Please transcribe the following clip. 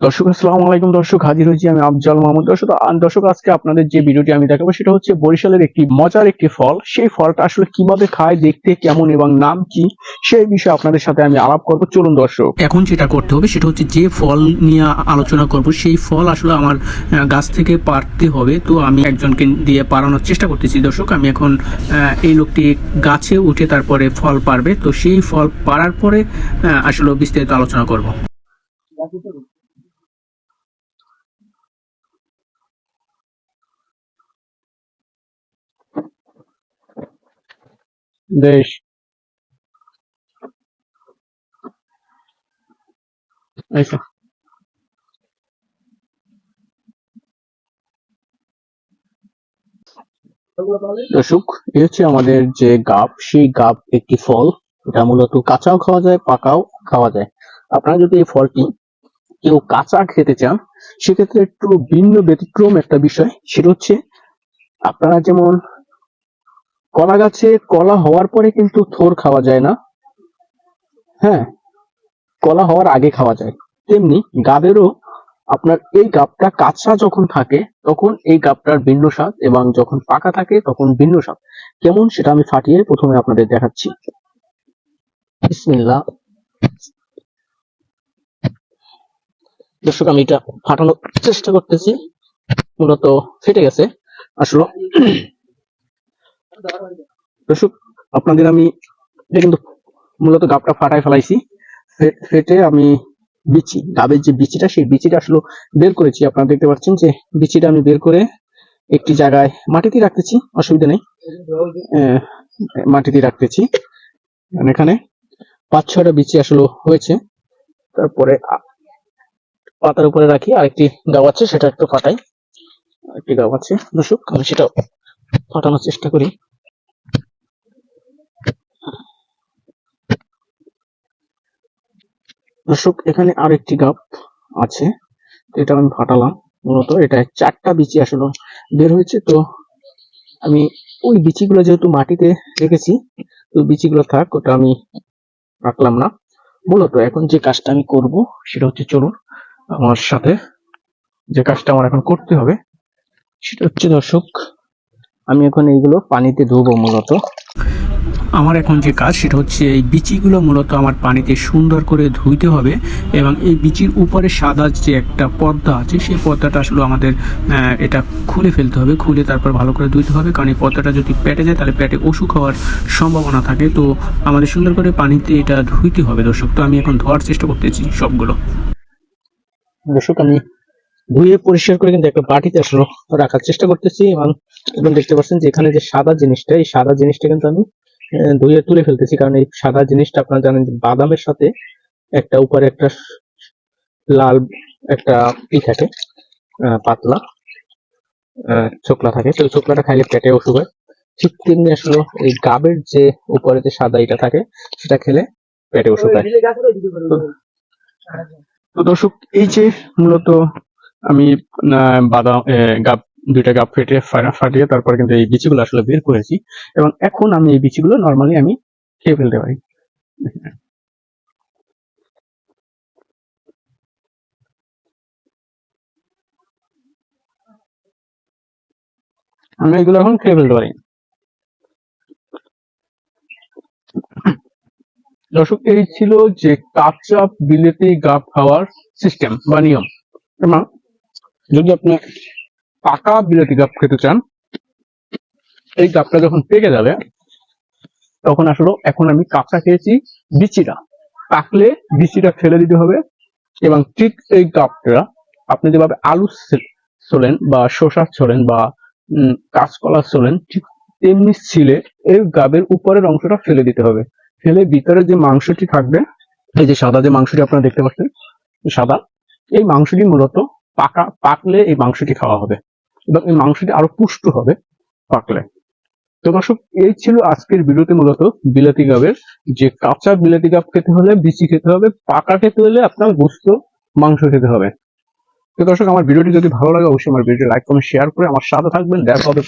দর্শক, আসসালামু আলাইকুম দর্শক, হাজির হয়েছি আমি আফজাল মাহমুদ। দর্শক দর্শক, আজকে আপনাদের যে ভিডিওটি আমি দেখাবো সেটা হচ্ছে বরিশালের একটি মজার একটি ফল। সেই ফলটা আসলে কীভাবে খায়, দেখতে কেমন এবং নাম কি, সেই বিষয়ে আপনাদের সাথে আমি আলাপ করব। চলুন দর্শক। এখন যেটা করতে হবে সেটা হচ্ছে যে ফল নিয়ে আলোচনা করব, সেই ফল আসলে আমার গাছ থেকে পারতে হবে। তো আমি একজনকে দিয়ে পারানোর চেষ্টা করতেছি। দর্শক, আমি এখন এই লোকটি গাছে উঠে তারপরে ফল পারবে তো সেই ফল পারার পরে আসলে বিস্তারিত আলোচনা করব। দেশ আচ্ছা দর্শক এ হচ্ছে আমাদের যে গাব, সেই গাব একটি ফল। এটা মূলত কাঁচাও খাওয়া যায়, পাকাও খাওয়া যায়। আপনারা যদি এই ফলটি কেউ কাঁচা খেতে চান, সেক্ষেত্রে একটু ভিন্ন ব্যতিক্রম একটা বিষয়, সেটা হচ্ছে আপনারা যেমন কলা গাছে কলা হওয়ার পরে কিন্তু থোর খাওয়া যায় না। হ্যাঁ কলা হওয়ার আগে খাওয়া যায়। তেমনি গাবেরও আপনার এই গাবটা কাঁচা যখন থাকে, তখন এই গাবটার ভিন্ন স্বাদ এবং যখন পাকা থাকে, তখন ভিন্ন স্বাদ। কেমন সেটা আমি ফাটিয়ে প্রথমে আপনাদের দেখাচ্ছি। দর্শক, আমি এটা ফাটানোর চেষ্টা করতেছি। মূলত ফেটে গেছে। আসলে। দর্শক, আপনাদের আমি কিন্তু মূলত গাবটা ফাটায় ফেলাইছি। ফেটে আমি বিচি, গাবের যে বিচিটা, সেই বিচিটা আসলে বের করেছি। আপনারা দেখতে পাচ্ছেন যে বিচিটা আমি বের করে একটি জায়গায় মাটিতে রাখতেছি, অসুবিধা নেই। মাটিতে রাখতেছি। আর এখানে পাঁচ, ছয়টা বিচি আসলে হয়েছে। তারপরে পাতার উপরে রাখি, আরেকটি গাব আছে, সেটা একটু ফাটাই। আরেকটি গাব আছে। দর্শক, আমি সেটা ফাটানোর চেষ্টা করি। দর্শক, এখানে আরেকটি গাপ আছে এটা আমি ফাটালাম। মূলত এটা চারটা বিচি আসলে বের হয়েছে। তো আমি ওই বিচিগুলো যেহেতু মাটিতে রেখেছি, তো বিচিগুলো থাক, ওটা আমি রাখলাম না। মূলত এখন যে কাজটা আমি করব, সেটা হচ্ছে চলুন আমার সাথে যে কাজটা আমার এখন করতে হবে, সেটা হচ্ছে দর্শক, আমি এখন এইগুলো পানিতে ধুবো মূলত। আমার এখন যে কাজ সেটা হচ্ছে এই বিচিগুলো মূলত আমার পানিতে সুন্দর করে ধুইতে হবে এবং এই বিচির উপরে সাদা যে একটা পর্দা আছে, সেই পর্দাটা আসলে আমাদের এটা খুলে ফেলতে হবে, খুলে তারপর ভালো করে ধুইতে হবে। কারণ এই পর্দাটা যদি পেটে যায়, তাহলে পেটে অসুখ হওয়ার সম্ভাবনা থাকে। তো আমাদের সুন্দর করে পানিতে এটা ধুইতে হবে দর্শক। তো আমি এখন ধোয়ার চেষ্টা করতেছি সবগুলো। দর্শক, আমি ধুয়ে পরিষ্কার করে কিন্তু একটা বাটিতে আসলে রাখার চেষ্টা করতেছি এবং দেখতে পাচ্ছেন যে এখানে যে সাদা জিনিসটা, এই সাদা জিনিসটা কিন্তু আমি ধুয়ে তুলে ফেলতেছি। কারণ এই সাদা জিনিসটা আপনারা জানেন যে বাদামের সাথে একটা উপরে একটা লাল একটা ই থাকে পাতলা ছোকলা থাকে। তো ছোকলাটা খাইলে পেটে অসুখ হয়। ঠিক তেমনি আসলে এই গাবের যে উপরে যে সাদা এটা থাকে, সেটা খেলে পেটে অসুখ হয়। তো দর্শক, এই যে মূলত আমি বাদাম গাব দুইটা গাব ফেটে ফাটিয়ে তারপরে কিন্তু এই বিচিগুলো আসলে বের করেছি। এবং এখন আমি এই বিচিগুলো নর্মালি আমি খেয়ে ফেলতে পারি। আমি এগুলো এখন খেয়ে ফেলতে পারি। দর্শক, এই ছিল যে কাঁচা বিলেতি গাব খাওয়ার সিস্টেম বা নিয়ম। যদি আপনি পাকা বিলেতি গাব খেতে চান, এই গাবটা যখন পেকে যাবে, তখন আসলে এখন আমি কাঁচা খেয়েছি বিচিটা। পাকলে বিচিটা ফেলে দিতে হবে এবং ঠিক এই গাবটা আপনি যেভাবে আলু ছোলেন বা শসা ছোলেন বা কাঁচকলা ছোলেন, ঠিক তেমনি ছিলে এই গাবের উপরের অংশটা ফেলে দিতে হবে। ফেলে ভিতরে যে মাংসটি থাকবে, এই যে সাদা যে মাংসটি আপনারা দেখতে পাচ্ছেন, সাদা, এই মাংসটি মূলত পাকা, পাকলে এই মাংসটি খাওয়া হবে এবং এই মাংসটি আরও পুষ্ট হবে পাকলে। তো দর্শক, এই ছিল আজকের ভিডিওতে মূলত বিলাতি গাবের। যে কাঁচা বিলাতি গাব খেতে হলে, বিচি খেতে হবে, পাকা খেতে হলে আপনার গোস্ত মাংস খেতে হবে। তো দর্শক, আমার ভিডিওটি যদি ভালো লাগে, অবশ্যই আমার ভিডিওটি লাইক, কমেন্ট শেয়ার করে আমার সাথে থাকবেন। দেখা হবে